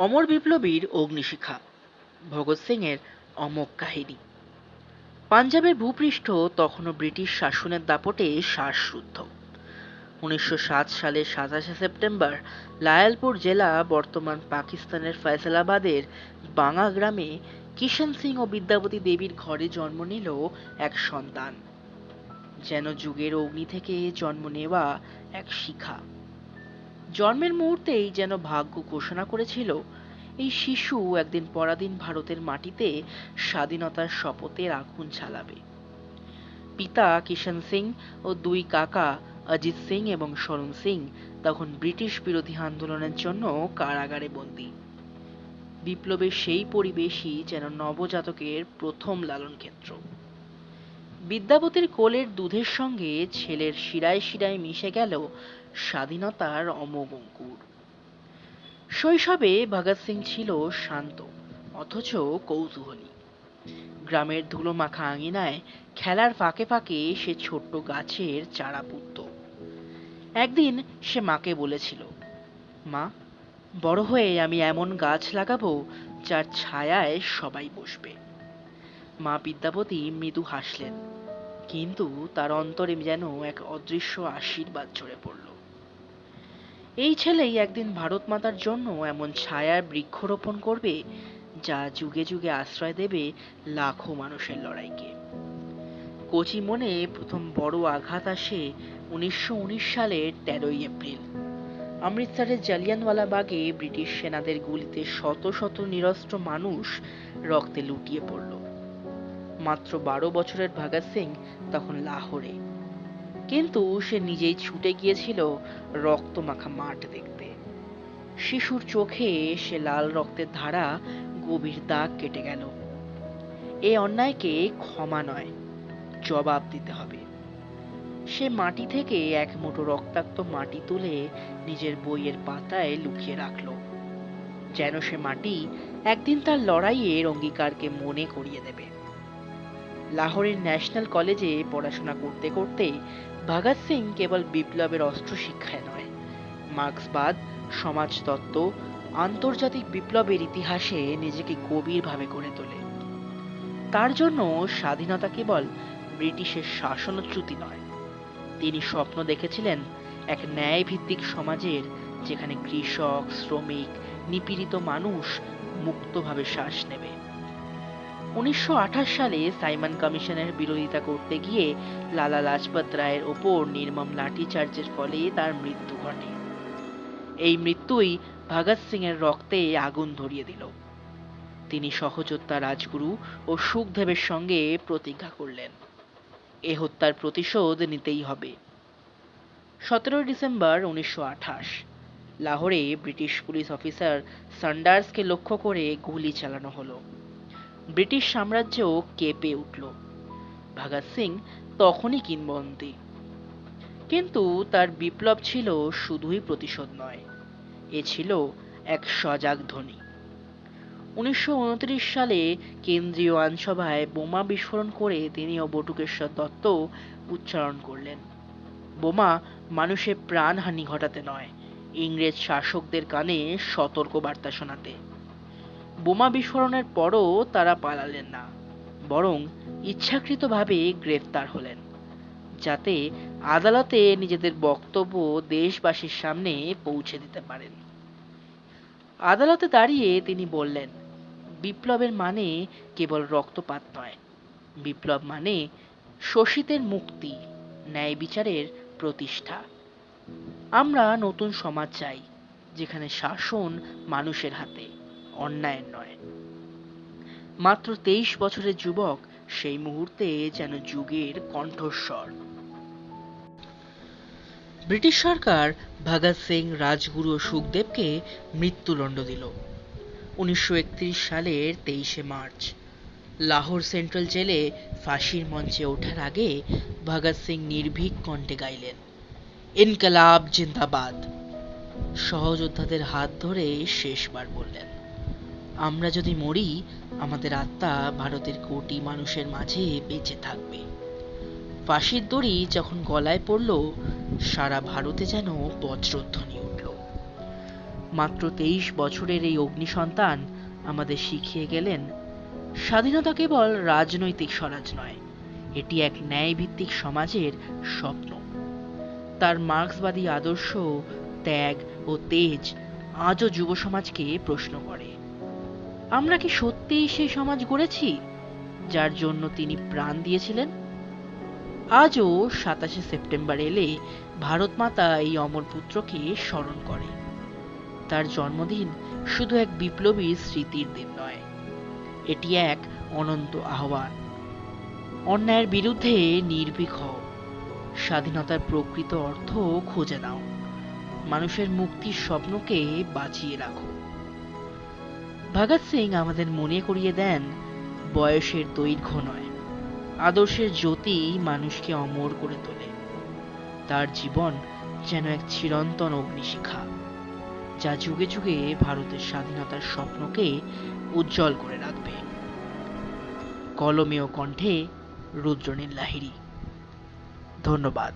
অমর বিপ্লবীর অগ্নিশিখা। ভগৎ সিং এর অমোঘ কাহিনী। পাঞ্জাবের ভূপৃষ্ঠ তখনও ব্রিটিশ শাসনের দাপটে শ্বাসরুদ্ধ। উনিশশো সাত সালের সাতাশে সেপ্টেম্বর লায়ালপুর জেলা, বর্তমান পাকিস্তানের ফয়সালাবাদের বাঙা গ্রামে কিষান সিং ও বিদ্যাবতী দেবীর ঘরে জন্ম নিল এক সন্তান। যেন যুগের অগ্নি থেকে জন্ম নেওয়া এক শিখা। জন্মের মুহূর্তেই যেন ভাগ্য ঘোষণা করেছিল, এই শিশু একদিন পরাধীন ভারতের মাটিতে স্বাধীনতার শপথের আগুন ঝালাবে পিতা কিষান সিং ও দুই কাকা অজিত সিং এবং শরণ সিং তখন ব্রিটিশ বিরোধী আন্দোলনের জন্য কারাগারে বন্দী। বিপ্লবের সেই পরিবেশই যেন নবজাতকের প্রথম লালন ক্ষেত্র বিদ্যাপতির কোলের দুধের সঙ্গে ছেলের শিরায় শিরায় মিশে গেল স্বাধীনতার অমোঘ অঙ্কুর। শৈশবে ভগৎ সিং ছিল শান্ত, অথচ কৌতূহলী। গ্রামের ধুলো মাখা আঙিনায় খেলার ফাঁকে ফাঁকে সে ছোট্ট গাছের চারা পুঁতত। একদিন সে মাকে বলেছিল, মা, বড় হয়ে আমি এমন গাছ লাগাবো যার ছায়ায় সবাই বসবে। মা বিদ্যাপতি মৃদু হাসলেন। কিন্তু তার অন্তরে যেন এক অদৃশ্য আশীর্বাদ ঝরে পড়ল। এই ছেলেই একদিন ভারত মাতার জন্য এমন ছায়ার বৃক্ষরোপণ করবে, যা যুগে যুগে আশ্রয় দেবে লাখো মানুষের লড়াইকে। কচি মনে প্রথম বড় আঘাত আসে উনিশশো উনিশ সালের তেরোই এপ্রিল। অমৃতসরের জালিয়ানওয়ালা বাগে ব্রিটিশ সেনাদের গুলিতে শত শত নিরস্ত্র মানুষ রক্তে লুটিয়ে পড়ল। মাত্র বারো বছরের ভগৎ সিং তখন লাহোরে। কিন্তু সে নিজেই ছুটে গিয়েছিল রক্তমাখা মাঠ দেখতে। শিশুর চোখে সে লাল রক্তের ধারা গভীর দাগ কেটে গেল। এ অন্যায়কে ক্ষমা নয়, জবাব দিতে হবে। সে মাটি থেকে এক মুঠো রক্তাক্ত মাটি তুলে নিজের বইয়ের পাতায় লুকিয়ে রাখল। যেন সে মাটি একদিন তার লড়াইয়ের অঙ্গীকারকে মনে করিয়ে দেবে। লাহোরের ন্যাশনাল কলেজে পড়াশোনা করতে করতে ভগৎ সিং কেবল বিপ্লবের অস্ত্র শিক্ষায় নয়। মার্ক্সবাদ, সমাজতত্ত্ব, আন্তর্জাতিক বিপ্লবের ইতিহাসে নিজেকে গভীরভাবে গড়ে তোলে। তার জন্য স্বাধীনতা কেবল ব্রিটিশের শাসনচ্যুতি নয়। তিনি স্বপ্ন দেখেছিলেন এক ন্যায়ভিত্তিক সমাজের, যেখানে কৃষক, শ্রমিক, নিপীড়িত মানুষ মুক্তভাবে শ্বাস নেবে। উনিশশো আঠাশ সালে সাইমন কমিশনের বিরোধিতা করতে গিয়ে লালা লাজপত রায়ের ওপর নির্মম লাঠিচার্জের ফলে তার মৃত্যু ঘটে। এই মৃত্যুই ভগৎ সিং এর রক্তে আগুন ধরিয়ে দিল। তিনি সহযোদ্ধা রাজগুরু ও সুখদেবের সঙ্গে প্রতিজ্ঞা করলেন। এ হত্যার প্রতিশোধ নিতেই হবে। সতেরোই ডিসেম্বর উনিশশো আঠাশ, লাহোরে ব্রিটিশ পুলিশ অফিসার সান্ডার্সকে লক্ষ্য করে গুলি চালানো হলো। ব্রিটিশ সাম্রাজ্য কেঁপে উঠল। ভগৎ সিং তখনই কিংবদন্তি। কিন্তু তার বিপ্লব ছিল শুধুই প্রতিশোধ নয়, এ ছিল এক সজাগ ধ্বনি। উনিশশো উনত্রিশ সালে কেন্দ্রীয় আইনসভায় বোমা বিস্ফোরণ করে তিনি ও বটুকেশ্বর দত্ত উচ্চারণ করলেন। বোমা মানুষের প্রাণহানি ঘটাতে নয়, ইংরেজ শাসকদের কানে সতর্ক বার্তা শোনাতে। বোমা বিস্ফোরণের পরও তারা পালালেন না, বরং ইচ্ছাকৃতভাবে গ্রেফতার হলেন, যাতে আদালতে নিজেদের বক্তব্য দেশবাসীর সামনে পৌঁছে দিতে পারেন। আদালতে দাঁড়িয়ে তিনি বললেন, বিপ্লবের মানে কেবল রক্তপাত নয়। বিপ্লব মানে শোষিতের মুক্তি, ন্যায় বিচারের প্রতিষ্ঠা। আমরা নতুন সমাজ চাই, যেখানে শাসন মানুষের হাতে। অন্যায়ের নয়। মাত্র তেইশ বছরের যুবক সেই মুহূর্তে যেন যুগের কণ্ঠস্বর। ব্রিটিশ সরকার ভগৎ সিং, রাজগুরু ও সুখদেবকে মৃত্যুদণ্ড দিল। উনিশশো সালের তেইশে মার্চ। লাহোর সেন্ট্রাল জেলে ফাঁসির মঞ্চে ওঠার আগে ভগৎ সিং নির্ভীক কণ্ঠে গাইলেন, ইনকলাব জিন্দাবাদ। সহযোদ্ধাদের হাত ধরে শেষবার বললেন আমরা যদি মরি, আমাদের আত্মা ভারতের কোটি মানুষের মাঝে বেঁচে থাকবে। ফাঁসির দড়ি যখন গলায় পড়ল, সারা ভারতে যেন বজ্রধ্বনি উঠল। মাত্র তেইশ বছরের এই অগ্নিসন্তান আমাদের শিখিয়ে গেলেন, স্বাধীনতা কেবল রাজনৈতিক স্বরাজ নয়, এটি এক ন্যায়ভিত্তিক সমাজের স্বপ্ন। তার মার্ক্সবাদী আদর্শ ত্যাগ ও তেজ আজও যুব সমাজকে প্রশ্ন করে। আমরা কি সত্যিই সেই সমাজ গড়েছি, যার জন্য তিনি প্রাণ দিয়েছিলেন? আজও সাতাশে সেপ্টেম্বর এলে ভারত মাতা এই অমর পুত্রকে স্মরণ করে। তার জন্মদিন শুধু এক বিপ্লবী স্মৃতির দিন নয়, এটি এক অনন্ত আহ্বান। অন্যায়ের বিরুদ্ধে নির্ভীক হও, স্বাধীনতার প্রকৃত অর্থ খুঁজে নাও, মানুষের মুক্তির স্বপ্নকে বাঁচিয়ে রাখো। ভগৎ সিং আমাদের মনে করিয়ে দেন, বয়সের দৈর্ঘ্য নয়, আদর্শের জ্যোতি মানুষকে অমর করে তোলে। তার জীবন যেন এক চিরন্তন অগ্নিশিখা, যা যুগে যুগে ভারতের স্বাধীনতার স্বপ্নকে উজ্জ্বল করে রাখবে। কলমেও কণ্ঠে রুদ্রনীল লাহিড়ী। ধন্যবাদ।